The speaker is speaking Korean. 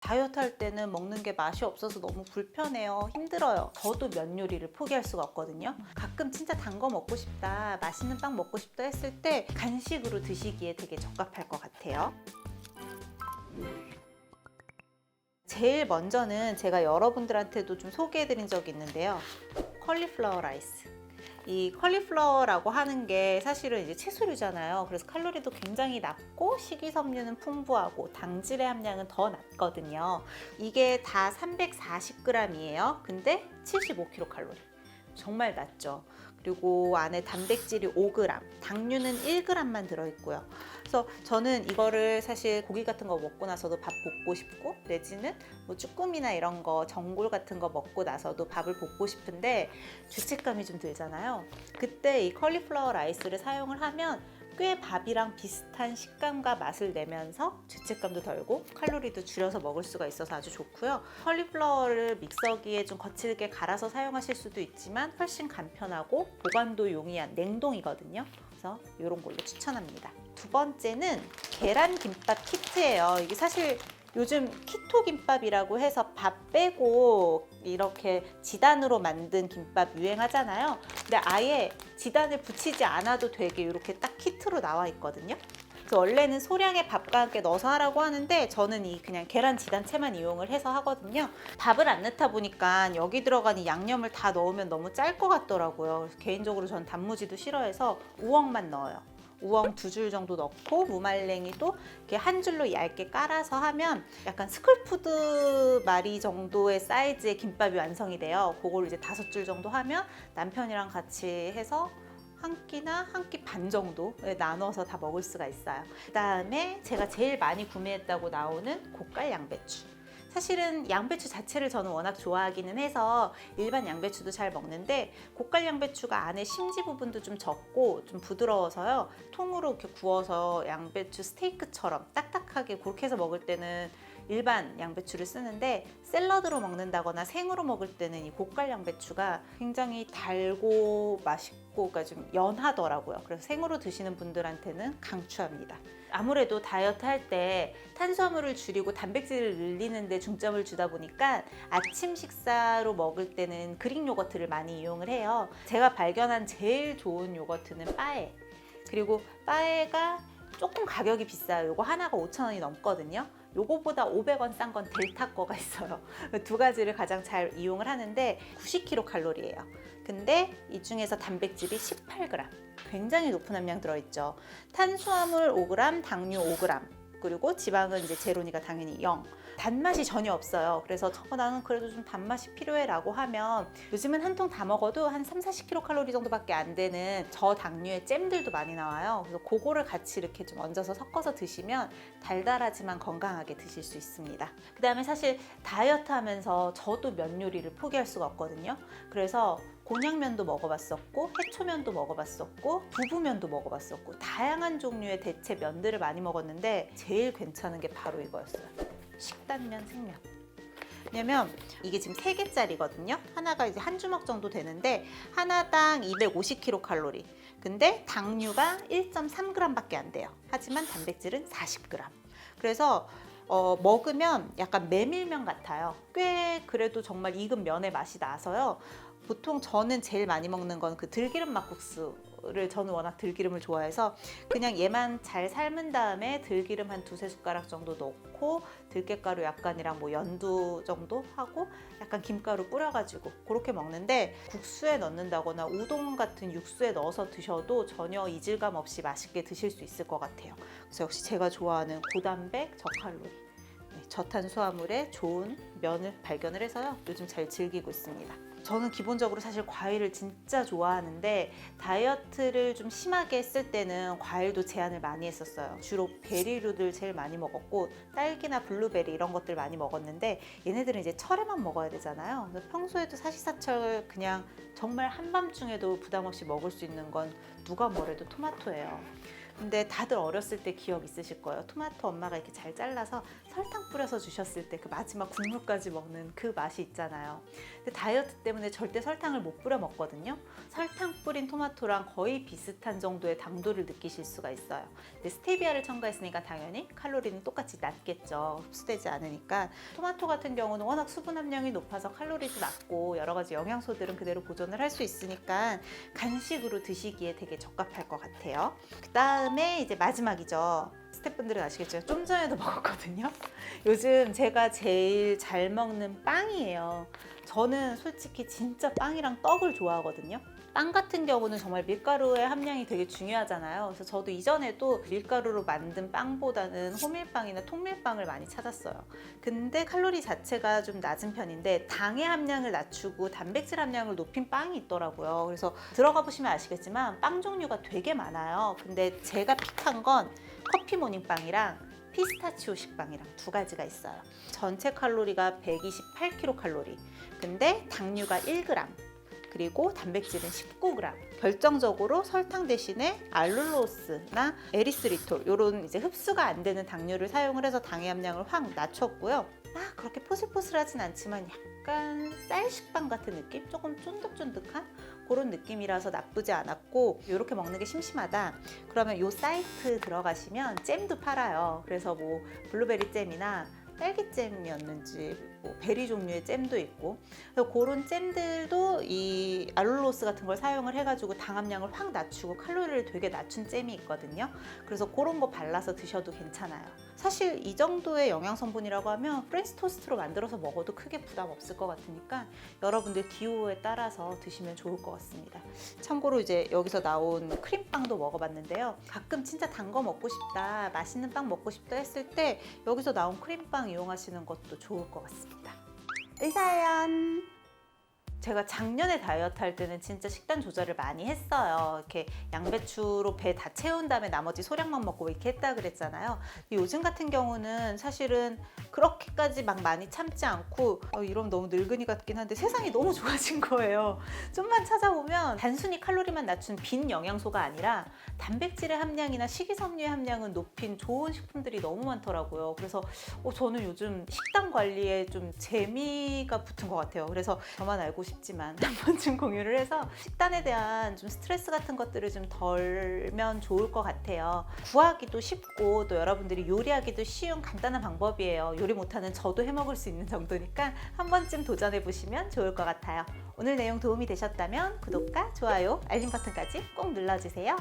다이어트 할 때는 먹는 게 맛이 없어서 너무 불편해요. 힘들어요. 저도 면 요리를 포기할 수가 없거든요. 가끔 진짜 단 거 먹고 싶다, 맛있는 빵 먹고 싶다 했을 때 간식으로 드시기에 되게 적합할 것 같아요. 제일 먼저는 제가 여러분들한테도 좀 소개해드린 적이 있는데요. 컬리플라워 라이스. 이 컬리플라워라고 하는 게 사실은 이제 채소류잖아요. 그래서 칼로리도 굉장히 낮고 식이섬유는 풍부하고 당질의 함량은 더 낮거든요. 이게 다 340g이에요. 근데 75kcal. 정말 낮죠. 그리고 안에 단백질이 5g, 당류는 1g만 들어있고요. 그래서 저는 이거를 사실 고기 같은 거 먹고 나서도 밥 볶고 싶고 내지는 뭐 쭈꾸미나 이런 거 전골 같은 거 먹고 나서도 밥을 볶고 싶은데 죄책감이 좀 들잖아요. 그때 이 컬리플라워 라이스를 사용을 하면 꽤 밥이랑 비슷한 식감과 맛을 내면서 죄책감도 덜고 칼로리도 줄여서 먹을 수가 있어서 아주 좋고요. 컬리플라워를 믹서기에 좀 거칠게 갈아서 사용하실 수도 있지만 훨씬 간편하고 보관도 용이한 냉동이거든요. 그래서 이런 걸로 추천합니다. 두 번째는 계란 김밥 키트예요. 이게 사실 요즘 키토 김밥이라고 해서 밥 빼고 이렇게 지단으로 만든 김밥 유행하잖아요. 근데 아예 지단을 붙이지 않아도 되게 이렇게 딱 키트로 나와 있거든요. 그래서 원래는 소량의 밥과 함께 넣어서 하라고 하는데 저는 이 그냥 계란 지단채만 이용을 해서 하거든요. 밥을 안 넣다 보니까 여기 들어간 이 양념을 다 넣으면 너무 짤 것 같더라고요. 그래서 개인적으로 저는 단무지도 싫어해서 우엉만 넣어요. 우엉 두 줄 정도 넣고 무말랭이도 이렇게 한 줄로 얇게 깔아서 하면 약간 스쿨푸드 마리 정도의 사이즈의 김밥이 완성이 돼요. 그걸 이제 다섯 줄 정도 하면 남편이랑 같이 해서 한 끼나 한 끼 반 정도에 나눠서 다 먹을 수가 있어요. 그 다음에 제가 제일 많이 구매했다고 나오는 고깔 양배추. 사실은 양배추 자체를 저는 워낙 좋아하기는 해서 일반 양배추도 잘 먹는데 고깔 양배추가 안에 심지 부분도 좀 적고 좀 부드러워서요. 통으로 이렇게 구워서 양배추 스테이크처럼 딱딱하게 그렇게 해서 먹을 때는 일반 양배추를 쓰는데 샐러드로 먹는다거나 생으로 먹을 때는 이 고깔 양배추가 굉장히 달고 맛있고 그러니까 좀 연하더라고요. 그래서 생으로 드시는 분들한테는 강추합니다. 아무래도 다이어트 할 때 탄수화물을 줄이고 단백질을 늘리는데 중점을 주다 보니까 아침 식사로 먹을 때는 그릭 요거트를 많이 이용을 해요. 제가 발견한 제일 좋은 요거트는 빠에. 그리고 빠에가 조금 가격이 비싸요. 요거 하나가 5,000원이 넘거든요. 요거보다 500원 싼 건 델타 거가 있어요. 두 가지를 가장 잘 이용을 하는데 90kcal예요. 근데 이 중에서 단백질이 18g. 굉장히 높은 함량 들어있죠. 탄수화물 5g, 당류 5g. 그리고 지방은 이제 제로니가 당연히 0. 단맛이 전혀 없어요. 그래서 어, 나는 그래도 좀 단맛이 필요해라고 하면 요즘은 한 통 다 먹어도 한 3, 40kcal 정도밖에 안 되는 저당류의 잼들도 많이 나와요. 그래서 그거를 같이 이렇게 좀 얹어서 섞어서 드시면 달달하지만 건강하게 드실 수 있습니다. 그 다음에 사실 다이어트 하면서 저도 면 요리를 포기할 수가 없거든요. 그래서 곤약면도 먹어봤었고 해초면도 먹어봤었고 두부면도 먹어봤었고 다양한 종류의 대체 면들을 많이 먹었는데 제일 괜찮은 게 바로 이거였어요. 식단면 생면. 왜냐면 이게 지금 3개짜리거든요. 하나가 이제 한 주먹 정도 되는데 하나당 250kcal. 근데 당류가 1.3g밖에 안 돼요. 하지만 단백질은 40g. 그래서 어, 먹으면 약간 메밀면 같아요. 꽤 그래도 정말 익은 면의 맛이 나서요. 보통 저는 제일 많이 먹는 건 그 들기름 막국수를 저는 워낙 들기름을 좋아해서 그냥 얘만 잘 삶은 다음에 들기름 한 두세 숟가락 정도 넣고 들깨가루 약간이랑 뭐 연두 정도 하고 약간 김가루 뿌려가지고 그렇게 먹는데 국수에 넣는다거나 우동 같은 육수에 넣어서 드셔도 전혀 이질감 없이 맛있게 드실 수 있을 것 같아요. 그래서 역시 제가 좋아하는 고단백 저칼로리 네, 저탄수화물의 좋은 면을 발견을 해서요. 요즘 잘 즐기고 있습니다. 저는 기본적으로 사실 과일을 진짜 좋아하는데 다이어트를 좀 심하게 했을 때는 과일도 제한을 많이 했었어요. 주로 베리류들 제일 많이 먹었고 딸기나 블루베리 이런 것들 많이 먹었는데 얘네들은 이제 철에만 먹어야 되잖아요. 평소에도 사시사철 그냥 정말 한밤중에도 부담 없이 먹을 수 있는 건 누가 뭐래도 토마토예요. 근데 다들 어렸을 때 기억 있으실 거예요. 토마토 엄마가 이렇게 잘 잘라서 설탕 뿌려서 주셨을 때 그 마지막 국물까지 먹는 그 맛이 있잖아요. 근데 다이어트 때문에 절대 설탕을 못 뿌려 먹거든요. 설탕 뿌린 토마토랑 거의 비슷한 정도의 당도를 느끼실 수가 있어요. 근데 스테비아를 첨가했으니까 당연히 칼로리는 똑같이 낮겠죠. 흡수되지 않으니까. 토마토 같은 경우는 워낙 수분 함량이 높아서 칼로리도 낮고 여러 가지 영양소들은 그대로 보존을 할 수 있으니까 간식으로 드시기에 되게 적합할 것 같아요. 그 다음에 이제 마지막이죠. 스태프분들은 아시겠죠? 좀 전에도 먹었거든요. 요즘 제가 제일 잘 먹는 빵이에요. 저는 솔직히 진짜 빵이랑 떡을 좋아하거든요. 빵 같은 경우는 정말 밀가루의 함량이 되게 중요하잖아요. 그래서 저도 이전에도 밀가루로 만든 빵보다는 호밀빵이나 통밀빵을 많이 찾았어요. 근데 칼로리 자체가 좀 낮은 편인데 당의 함량을 낮추고 단백질 함량을 높인 빵이 있더라고요. 그래서 들어가 보시면 아시겠지만 빵 종류가 되게 많아요. 근데 제가 픽한 건 커피 모닝빵이랑 피스타치오 식빵이랑 두 가지가 있어요. 전체 칼로리가 128kcal. 근데 당류가 1g. 그리고 단백질은 19g. 결정적으로 설탕 대신에 알룰로스나 에리스리톨 이런 이제 흡수가 안 되는 당류를 사용을 해서 당의 함량을 확 낮췄고요. 아 그렇게 포슬포슬하진 않지만 약간 쌀식빵 같은 느낌? 조금 쫀득쫀득한 그런 느낌이라서 나쁘지 않았고 이렇게 먹는 게 심심하다. 그러면 이 사이트 들어가시면 잼도 팔아요. 그래서 뭐 블루베리 잼이나 딸기잼이었는지 뭐 베리 종류의 잼도 있고 그런 잼들도 이 알룰로스 같은 걸 사용을 해가지고 당 함량을 확 낮추고 칼로리를 되게 낮춘 잼이 있거든요. 그래서 그런 거 발라서 드셔도 괜찮아요. 사실 이 정도의 영양 성분이라고 하면 프렌치 토스트로 만들어서 먹어도 크게 부담 없을 것 같으니까 여러분들 기호에 따라서 드시면 좋을 것 같습니다. 참고로 이제 여기서 나온 크림빵도 먹어봤는데요. 가끔 진짜 단 거 먹고 싶다, 맛있는 빵 먹고 싶다 했을 때 여기서 나온 크림빵 이용하시는 것도 좋을 것 같습니다. 의사연. 제가 작년에 다이어트 할 때는 진짜 식단 조절을 많이 했어요. 이렇게 양배추로 배 다 채운 다음에 나머지 소량만 먹고 이렇게 했다 그랬잖아요. 요즘 같은 경우는 사실은 그렇게까지 막 많이 참지 않고 어, 이러면 너무 늙은이 같긴 한데 세상이 너무 좋아진 거예요. 좀만 찾아보면 단순히 칼로리만 낮춘 빈 영양소가 아니라 단백질의 함량이나 식이섬유의 함량은 높인 좋은 식품들이 너무 많더라고요. 그래서 어, 저는 요즘 식단 관리에 좀 재미가 붙은 것 같아요. 그래서 저만 알고 싶지만 한 번쯤 공유를 해서 식단에 대한 좀 스트레스 같은 것들을 좀 덜면 좋을 것 같아요. 구하기도 쉽고 또 여러분들이 요리하기도 쉬운 간단한 방법이에요. 요리 못하는 저도 해 먹을 수 있는 정도니까 한 번쯤 도전해 보시면 좋을 것 같아요. 오늘 내용 도움이 되셨다면 구독과 좋아요, 알림 버튼까지 꼭 눌러주세요.